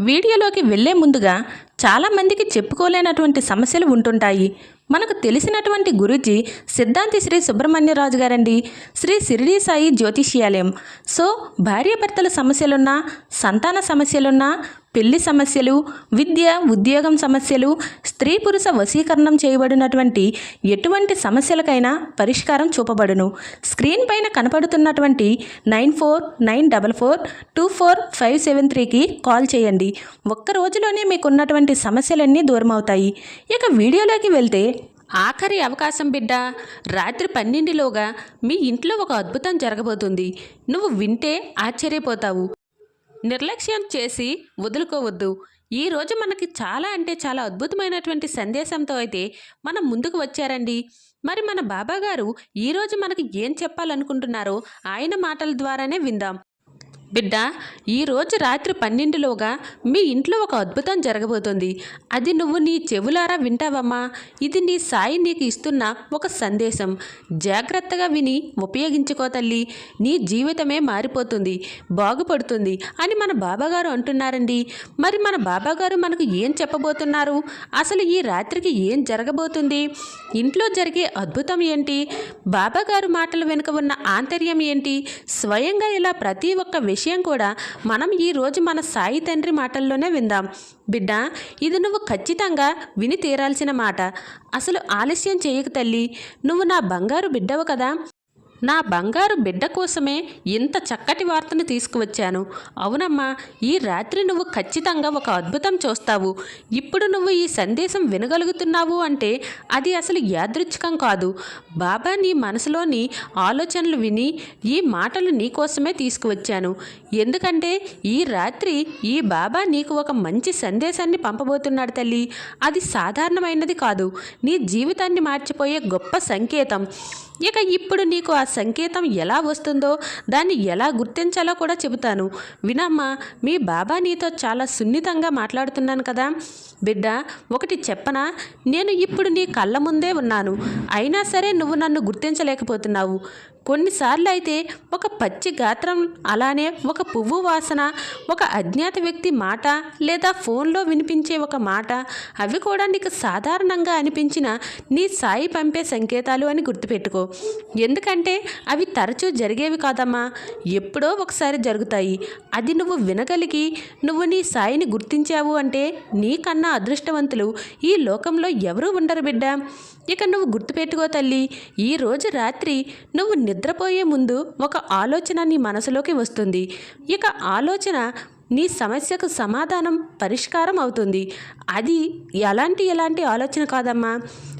వీడియోలోకి వెళ్ళే ముందుగా చాలామందికి చెప్పుకోలేనటువంటి సమస్యలు ఉంటుంటాయి. మనకు తెలిసినటువంటి గురుజీ సిద్ధాంతి శ్రీ సుబ్రహ్మణ్యరాజు గారండి. శ్రీ సిరిడి సాయి జ్యోతిష్యాలయం. సో భార్యాభర్తల సమస్యలున్నా సంతాన సమస్యలున్నా పెళ్ళి సమస్యలు విద్య ఉద్యోగం సమస్యలు స్త్రీ పురుష వశీకరణం చేయబడినటువంటి ఎటువంటి సమస్యలకైనా పరిష్కారం చూపబడును. స్క్రీన్ పైన కనపడుతున్నటువంటి nine four nine double four two four five seven త్రీకి కాల్ చేయండి. ఒక్క రోజులోనే మీకున్నటువంటి సమస్యలన్నీ దూరమవుతాయి. ఇక వీడియోలోకి వెళ్తే ఆఖరి అవకాశం బిడ్డ రాత్రి పన్నెండులోగా మీ ఇంట్లో ఒక అద్భుతం జరగబోతుంది. నువ్వు వింటే ఆశ్చర్యపోతావు. నిర్లక్ష్యం చేసి వదులుకోవద్దు. ఈ రోజు మనకి చాలా అంటే చాలా అద్భుతమైనటువంటి సందేశంతో అయితే మనం ముందుకు వచ్చారండి. మరి మన బాబా గారు ఈరోజు మనకి ఏం చెప్పాలనుకుంటున్నారో ఆయన మాటల ద్వారానే విందాం. బిడ్డ ఈరోజు రాత్రి పన్నెండులోగా మీ ఇంట్లో ఒక అద్భుతం జరగబోతుంది. అది నువ్వు నీ చెవులారా వింటావమ్మా. ఇది నీ సాయి నీకు ఇస్తున్న ఒక సందేశం. జాగ్రత్తగా విని ఉపయోగించుకో తల్లి. నీ జీవితమే మారిపోతుంది బాగుపడుతుంది అని మన బాబాగారు అంటున్నారండి. మరి మన బాబాగారు మనకు ఏం చెప్పబోతున్నారు? అసలు ఈ రాత్రికి ఏం జరగబోతుంది? ఇంట్లో జరిగే అద్భుతం ఏంటి? బాబాగారు మాటల వెనుక ఉన్న ఆంతర్యం ఏంటి? స్వయంగా ఇలా ప్రతి ఒక్క విషయం విషయం కూడా మనం ఈరోజు మన సాయి తండ్రి మాటల్లోనే విందాం. బిడ్డ ఇది నువ్వు ఖచ్చితంగా విని తీరాల్సిన మాట. అసలు ఆలస్యం చేయకు తల్లి. నువ్వు నా బంగారు బిడ్డవు కదా. నా బంగారు బిడ్డ కోసమే ఇంత చక్కటి వార్తను తీసుకువచ్చాను. అవునమ్మా ఈ రాత్రి నువ్వు ఖచ్చితంగా ఒక అద్భుతం చూస్తావు. ఇప్పుడు నువ్వు ఈ సందేశం వినగలుగుతున్నావు అంటే అది అసలు యాదృచ్ఛికం కాదు. బాబా నీ మనసులోని ఆలోచనలు విని ఈ మాటలు నీ కోసమే తీసుకువచ్చాను. ఎందుకంటే ఈ రాత్రి ఈ బాబా నీకు ఒక మంచి సందేశాన్ని పంపబోతున్నాడు తల్లి. అది సాధారణమైనది కాదు. నీ జీవితాన్ని మార్చిపోయే గొప్ప సంకేతం. ఇక ఇప్పుడు నీకు ఆ సంకేతం ఎలా వస్తుందో దాన్ని ఎలా గుర్తించాలో కూడా చెబుతాను. వినమ్మా మీ బాబా నీతో చాలా సున్నితంగా మాట్లాడుతున్నాను కదా. బిడ్డ ఒకటి చెప్పనా? నేను ఇప్పుడు నీ కళ్ళ ముందే ఉన్నాను. అయినా సరే నువ్వు నన్ను గుర్తించలేకపోతున్నావు. కొన్నిసార్లు అయితే ఒక పచ్చి గాత్రం అలానే ఒక పువ్వు వాసన ఒక అజ్ఞాత వ్యక్తి మాట లేదా ఫోన్లో వినిపించే ఒక మాట అవి కూడా నీకు సాధారణంగా అనిపించిన నీ సాయి పంపే సంకేతాలు అని గుర్తుపెట్టుకో. ఎందుకంటే అవి తరచూ జరిగేవి కాదమ్మా. ఎప్పుడో ఒకసారి జరుగుతాయి. అది నువ్వు వినగలిగి నువ్వు నీ సాయిని గుర్తించావు అంటే నీకన్నా అదృష్టవంతులు ఈ లోకంలో ఎవరూ ఉండరు బిడ్డ. ఇక నువ్వు గుర్తుపెట్టుకో తల్లి. ఈ రోజు రాత్రి నువ్వు నిద్రపోయే ముందు ఒక ఆలోచన నీ మనసులోకి వస్తుంది. ఇక ఆలోచన నీ సమస్యకు సమాధానం పరిష్కారం అవుతుంది. అది ఎలాంటి ఎలాంటి ఆలోచన కాదమ్మా?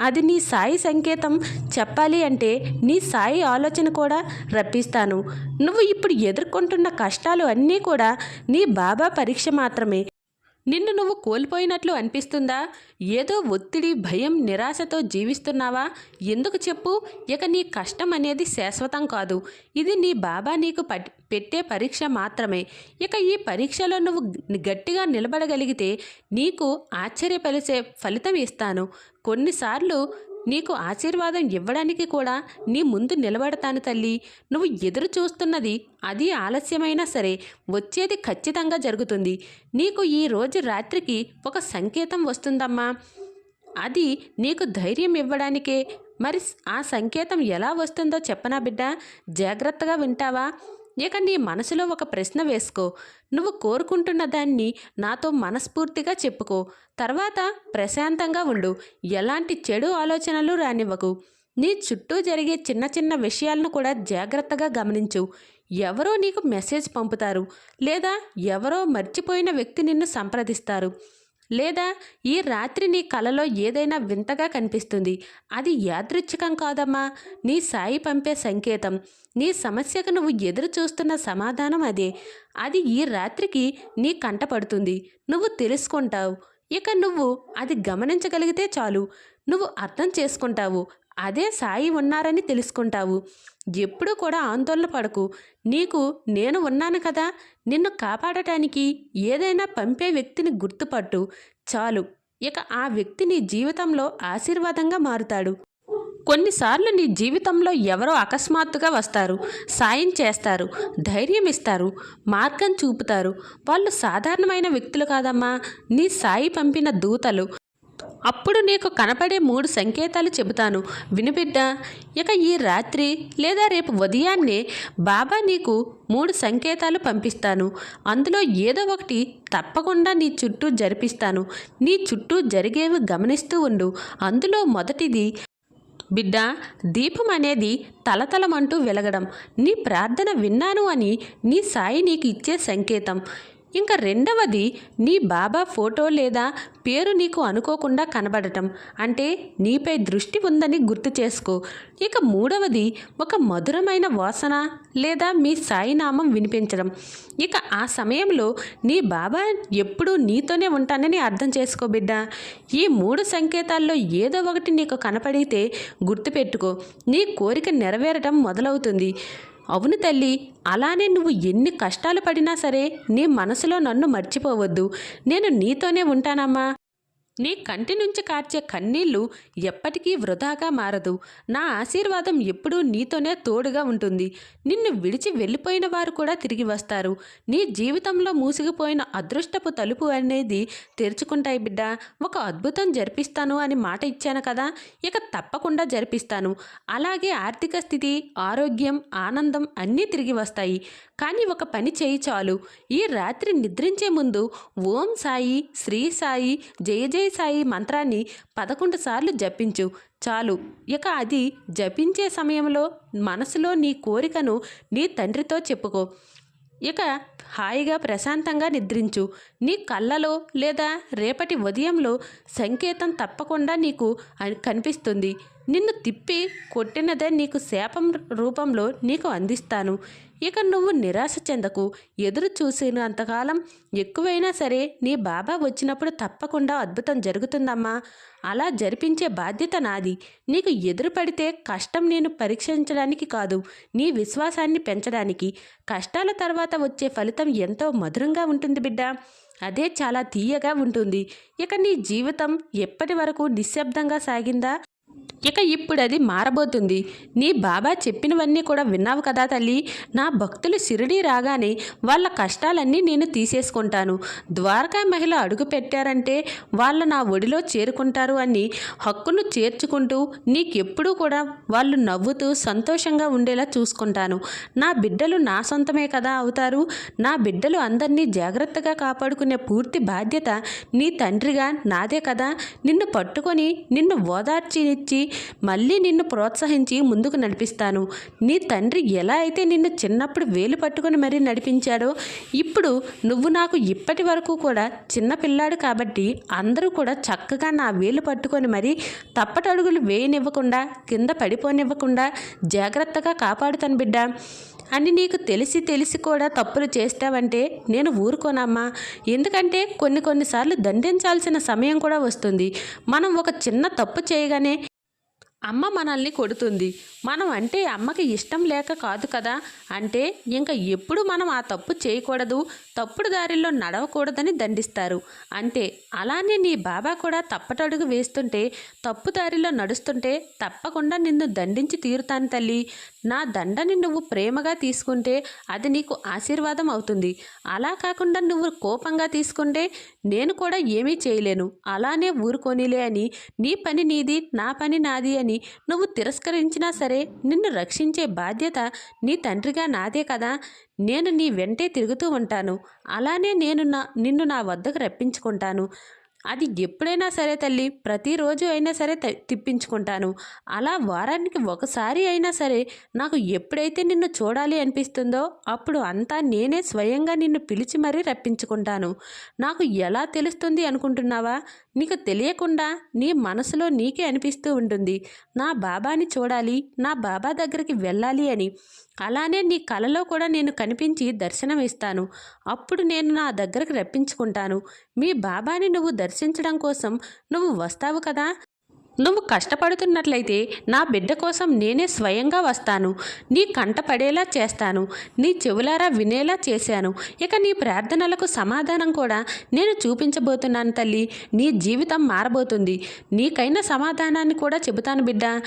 అది నీ సాయి సంకేతం. చెప్పాలి అంటే నీ సాయి ఆలోచన కూడా రప్పిస్తాను. నువ్వు ఇప్పుడు ఎదుర్కొంటున్న కష్టాలు అన్నీ కూడా నీ బాబా పరీక్ష మాత్రమే. నిన్ను నువ్వు కోల్పోయినట్లు అనిపిస్తుందా? ఏదో ఒత్తిడి భయం నిరాశతో జీవిస్తున్నావా? ఎందుకు చెప్పు? ఇక నీ కష్టం అనేది శాశ్వతం కాదు. ఇది నీ బాబా నీకు పట్ పెట్టే పరీక్ష మాత్రమే. ఇక ఈ పరీక్షలో నువ్వు గట్టిగా నిలబడగలిగితే నీకు ఆశ్చర్యపరిచే ఫలితం ఇస్తాను. కొన్నిసార్లు నీకు ఆశీర్వాదం ఇవ్వడానికి కూడా నీ ముందు నిలబడతాను తల్లి. నువ్వు ఎదురు చూస్తున్నది అది ఆలస్యమైనా సరే వచ్చేది ఖచ్చితంగా జరుగుతుంది. నీకు ఈ రోజు రాత్రికి ఒక సంకేతం వస్తుందమ్మా. అది నీకు ధైర్యం ఇవ్వడానికే. మరి ఆ సంకేతం ఎలా వస్తుందో చెప్పనా బిడ్డ? జాగ్రత్తగా వింటావా? ఇక నీ మనసులో ఒక ప్రశ్న వేసుకో. నువ్వు కోరుకుంటున్న దాన్ని నాతో మనస్ఫూర్తిగా చెప్పుకో. తర్వాత ప్రశాంతంగా ఉండు. ఎలాంటి చెడు ఆలోచనలు రానివ్వకు. నీ చుట్టూ జరిగే చిన్న చిన్న విషయాలను కూడా జాగ్రత్తగా గమనించు. ఎవరో నీకు మెసేజ్ పంపుతారు. లేదా ఎవరో మర్చిపోయిన వ్యక్తి నిన్ను సంప్రదిస్తారు. లేదా ఈ రాత్రి నీ కలలో ఏదైనా వింతగా కనిపిస్తుంది. అది యాదృచ్ఛికం కాదమ్మా. నీ సాయి పంపే సంకేతం. నీ సమస్యకు నువ్వు ఎదురు చూస్తున్న సమాధానం అదే. అది ఈ రాత్రికి నీ కంటపడుతుంది నువ్వు తెలుసుకుంటావు. ఇక నువ్వు అది గమనించగలిగితే చాలు. నువ్వు అర్థం చేసుకుంటావు. అదే సాయి ఉన్నారని తెలుసుకుంటావు. ఎప్పుడూ కూడా ఆందోళన పడకు. నీకు నేను ఉన్నాను కదా నిన్ను కాపాడటానికి ఏదైనా పంపే వ్యక్తిని గుర్తుపట్టు. చాలు. ఇక ఆ వ్యక్తి నీ జీవితంలో ఆశీర్వాదంగా మారుతాడు. కొన్నిసార్లు నీ జీవితంలో ఎవరో అకస్మాత్తుగా వస్తారు సాయం చేస్తారు ధైర్యం ఇస్తారు మార్గం చూపుతారు. వాళ్ళు సాధారణమైన వ్యక్తులు కాదమ్మా. నీ సాయి పంపిన దూతలు. అప్పుడు నీకు కనపడే మూడు సంకేతాలు చెబుతాను. వినుబిడ్డ ఇక ఈ రాత్రి లేదా రేపు ఉదయాన్నే బాబా నీకు మూడు సంకేతాలు పంపిస్తాను. అందులో ఏదో ఒకటి తప్పకుండా నీ చుట్టూ జరిపిస్తాను. నీ చుట్టూ జరిగేవి గమనిస్తూ ఉండు. అందులో మొదటిది బిడ్డ దీపం అనేది తలతలమంటూ వెలగడం. నీ ప్రార్థన విన్నాను అని నీ సాయి నీకు ఇచ్చే సంకేతం. ఇంకా రెండవది నీ బాబా ఫోటో లేదా పేరు నీకు అనుకోకుండా కనబడటం. అంటే నీపై దృష్టి ఉందని గుర్తు చేసుకో. ఇక మూడవది ఒక మధురమైన వాసన లేదా మీ సాయినామం వినిపించడం. ఇక ఆ సమయంలో నీ బాబా ఎప్పుడూ నీతోనే ఉంటానని అర్థం చేసుకో బిడ్డ. ఈ మూడు సంకేతాల్లో ఏదో ఒకటి నీకు కనపడితే గుర్తుపెట్టుకో. నీ కోరిక నెరవేరటం మొదలవుతుంది. అవును తల్లి అలానే నువ్వు ఎన్ని కష్టాలు పడినా సరే నీ మనసులో నన్ను మర్చిపోవద్దు. నేను నీతోనే ఉంటానమ్మా. నీ కంటి నుంచి కార్చే కన్నీళ్ళు ఎప్పటికీ వృధాగా మారదు. నా ఆశీర్వాదం ఎప్పుడూ నీతోనే తోడుగా ఉంటుంది. నిన్ను విడిచి వెళ్ళిపోయిన వారు కూడా తిరిగి వస్తారు. నీ జీవితంలో మూసిగిపోయిన అదృష్టపు తలుపు అనేది తెరుచుకుంటాయి బిడ్డ. ఒక అద్భుతం జరిపిస్తాను అని మాట ఇచ్చాను కదా. ఇక తప్పకుండా జరిపిస్తాను. అలాగే ఆర్థిక స్థితి ఆరోగ్యం ఆనందం అన్నీ తిరిగి వస్తాయి. కానీ ఒక పని చేయి చాలు. ఈ రాత్రి నిద్రించే ముందు ఓం సాయి శ్రీ సాయి జయ జయ సాయి మంత్రాన్ని పదకొండు సార్లు జపించు. చాలు. ఇక అది జపించే సమయంలో మనసులో నీ కోరికను నీ తండ్రితో చెప్పుకో. ఇక హాయిగా ప్రశాంతంగా నిద్రించు. నీ కళ్ళలో లేదా రేపటి ఉదయంలో సంకేతం తప్పకుండా నీకు కనిపిస్తుంది. నిన్ను తిప్పి కొట్టినదే నీకు శాపం రూపంలో నీకు అందిస్తాను. ఇక నువ్వు నిరాశ చెందకు. ఎదురు చూసినంతకాలం ఎక్కువైనా సరే నీ బాబా వచ్చినప్పుడు తప్పకుండా అద్భుతం జరుగుతుందమ్మా. అలా జరిపించే బాధ్యత నాది. నీకు ఎదురు పడితే కష్టం నేను పరీక్షించడానికి కాదు నీ విశ్వాసాన్ని పెంచడానికి. కష్టాల తర్వాత వచ్చే ఫలితం ఎంతో మధురంగా ఉంటుంది బిడ్డ. అదే చాలా తీయగా ఉంటుంది. ఇక నీ జీవితం ఎప్పటి వరకు నిశ్శబ్దంగా సాగిందా? ఇక ఇప్పుడు అది మారబోతుంది. నీ బాబా చెప్పినవన్నీ కూడా విన్నావు కదా తల్లి? నా భక్తులు షిరిడి రాగానే వాళ్ళ కష్టాలన్నీ నేను తీసేసుకుంటాను. ద్వారకా మహిళ అడుగు పెట్టారంటే వాళ్ళ నా ఒడిలో చేరుకుంటారు అని హక్కును చేర్చుకుంటూ నీకెప్పుడూ కూడా వాళ్ళు నవ్వుతూ సంతోషంగా ఉండేలా చూసుకుంటాను. నా బిడ్డలు నా సొంతమే కదా అవుతారు. నా బిడ్డలు అందరినీ జాగ్రత్తగా కాపాడుకునే పూర్తి బాధ్యత నీ తండ్రిగా నాదే కదా. నిన్ను పట్టుకొని నిన్ను ఓదార్చి ఓదార్చినిచ్చి మళ్ళీ నిన్ను ప్రోత్సహించి ముందుకు నడిపిస్తాను. నీ తండ్రి ఎలా అయితే నిన్ను చిన్నప్పుడు వేలు పట్టుకొని మరీ నడిపించాడో ఇప్పుడు నువ్వు నాకు ఇప్పటి వరకు కూడా చిన్న పిల్లాడు కాబట్టి అందరూ కూడా చక్కగా నా వేలు పట్టుకొని మరీ తప్పటడుగులు వేయనివ్వకుండా కింద పడిపోనివ్వకుండా జాగ్రత్తగా కాపాడుతాను బిడ్డ. అని నీకు తెలిసి తెలిసి కూడా తప్పులు చేస్తావంటే నేను ఊరుకోనమ్మా. ఎందుకంటే కొన్ని కొన్నిసార్లు దండించాల్సిన సమయం కూడా వస్తుంది. మనం ఒక చిన్న తప్పు చేయగానే అమ్మ మనల్ని కొడుతుంది. మనం అంటే అమ్మకి ఇష్టం లేక కాదు కదా? అంటే ఇంకా ఎప్పుడు మనం ఆ తప్పు చేయకూడదు తప్పుడు దారిలో నడవకూడదని దండిస్తారు. అంతే అలానే నీ బాబా కూడా తప్పటడుగు వేస్తుంటే తప్పు దారిలో నడుస్తుంటే తప్పకుండా నిన్ను దండించి తీరుతాను తల్లి. నా దండని నువ్వు ప్రేమగా తీసుకుంటే అది నీకు ఆశీర్వాదం అవుతుంది. అలా కాకుండా నువ్వు కోపంగా తీసుకుంటే నేను కూడా ఏమీ చేయలేను. అలానే ఊరుకోనిలే అని నీ పని నీది నా పని నాది అని నువ్వు తిరస్కరించినా సరే నిన్ను రక్షించే బాధ్యత నీ తండ్రిగా నాదే కదా. నేను నీ వెంటే తిరుగుతూ ఉంటాను. అలానే నేను నా నిన్ను నా వద్దకు రప్పించుకుంటాను. అది ఎప్పుడైనా సరే తల్లి ప్రతిరోజు అయినా సరే తిప్పించుకుంటాను. అలా వారానికి ఒకసారి అయినా సరే నాకు ఎప్పుడైతే నిన్ను చూడాలి అనిపిస్తుందో అప్పుడు అంతా నేనే స్వయంగా నిన్ను పిలిచి మరీ రప్పించుకుంటాను. నాకు ఎలా తెలుస్తుంది అనుకుంటున్నావా? నీకు తెలియకుండా నీ మనసులో నీకే అనిపిస్తూ ఉంటుంది. నా బాబాని చూడాలి నా బాబా దగ్గరికి వెళ్ళాలి అని. అలానే నీ కలలో కూడా నేను కనిపించి దర్శనం ఇస్తాను అప్పుడు నేను నా దగ్గరకు రప్పించుకుంటాను. మీ బాబాని నువ్వు దర్శించడం కోసం నువ్వు వస్తావు కదా? నువ్వు కష్టపడుతున్నట్లయితే నా బిడ్డ కోసం నేనే స్వయంగా వస్తాను. నీ కంట పడేలా చేస్తాను. నీ చెవులారా వినేలా చేశాను. ఇక నీ ప్రార్థనలకు సమాధానం కూడా నేను చూపించబోతున్నాను తల్లి. నీ జీవితం మారబోతుంది. నీకైన సమాధానాన్ని కూడా చెబుతాను బిడ్డ.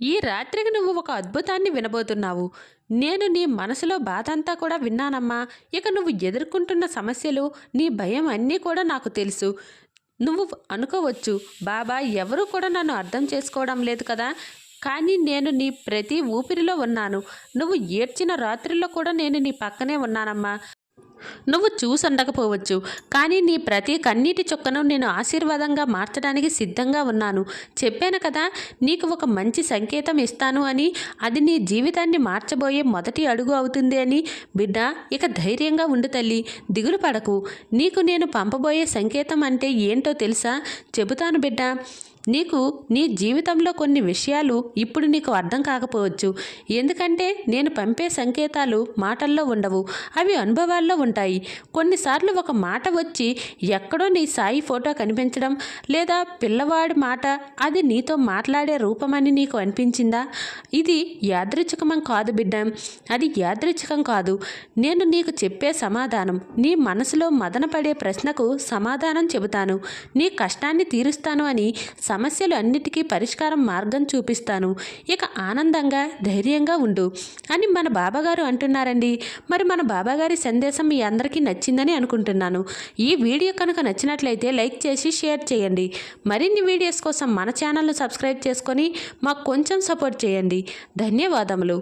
ఈ రాత్రికి నువ్వు ఒక అద్భుతాన్ని వినబోతున్నావు. నేను నీ మనసులో బాధ అంతా కూడా విన్నానమ్మా. ఇక నువ్వు ఎదుర్కొంటున్న సమస్యలు నీ భయం అన్నీ కూడా నాకు తెలుసు. నువ్వు అనుకోవచ్చు బాబా ఎవరూ కూడా నన్ను అర్థం చేసుకోవడం లేదు కదా. కానీ నేను నీ ప్రతి ఊపిరిలో ఉన్నాను. నువ్వు ఏడ్చిన రాత్రిలో కూడా నేను నీ పక్కనే ఉన్నానమ్మా. నువ్వు చూసుండకపోవచ్చు. కానీ నీ ప్రతి కన్నీటి చుక్కను నేను ఆశీర్వాదంగా మార్చడానికి సిద్ధంగా ఉన్నాను. చెప్పాను కదా నీకు ఒక మంచి సంకేతం ఇస్తాను అని అది నీ జీవితాన్ని మార్చబోయే మొదటి అడుగు అవుతుంది అని. బిడ్డ ఇక ధైర్యంగా ఉండు తల్లి దిగులు పడకు. నీకు నేను పంపబోయే సంకేతం అంటే ఏంటో తెలుసా? చెబుతాను బిడ్డ. నీకు నీ జీవితంలో కొన్ని విషయాలు ఇప్పుడు నీకు అర్థం కాకపోవచ్చు. ఎందుకంటే నేను పంపే సంకేతాలు మాటల్లో ఉండవు అవి అనుభవాల్లో ఉంటాయి. కొన్నిసార్లు ఒక మాట వచ్చి ఎక్కడో నీ సాయి ఫోటో కనిపించడం లేదా పిల్లవాడి మాట అది నీతో మాట్లాడే రూపమని నీకు అనిపించిందా? ఇది యాదృచ్ఛికమం కాదు బిడ్డ. అది యాదృచ్ఛికం కాదు. నేను నీకు చెప్పే సమాధానం నీ మనసులో మదనపడే ప్రశ్నకు సమాధానం చెబుతాను. నీ కష్టాన్ని తీరుస్తాను అని సమస్యలు అన్నిటికీ పరిష్కారం మార్గం చూపిస్తాను. ఇక ఆనందంగా ధైర్యంగా ఉండు అని మన బాబాగారు అంటున్నారండి. మరి మన బాబాగారి సందేశం మీ అందరికీ నచ్చిందని అనుకుంటున్నాను. ఈ వీడియో కనుక నచ్చినట్లయితే లైక్ చేసి షేర్ చేయండి. మరిన్ని వీడియోస్ కోసం మన ఛానల్ను సబ్స్క్రైబ్ చేసుకొని మాకు కొంచెం సపోర్ట్ చేయండి. ధన్యవాదములు.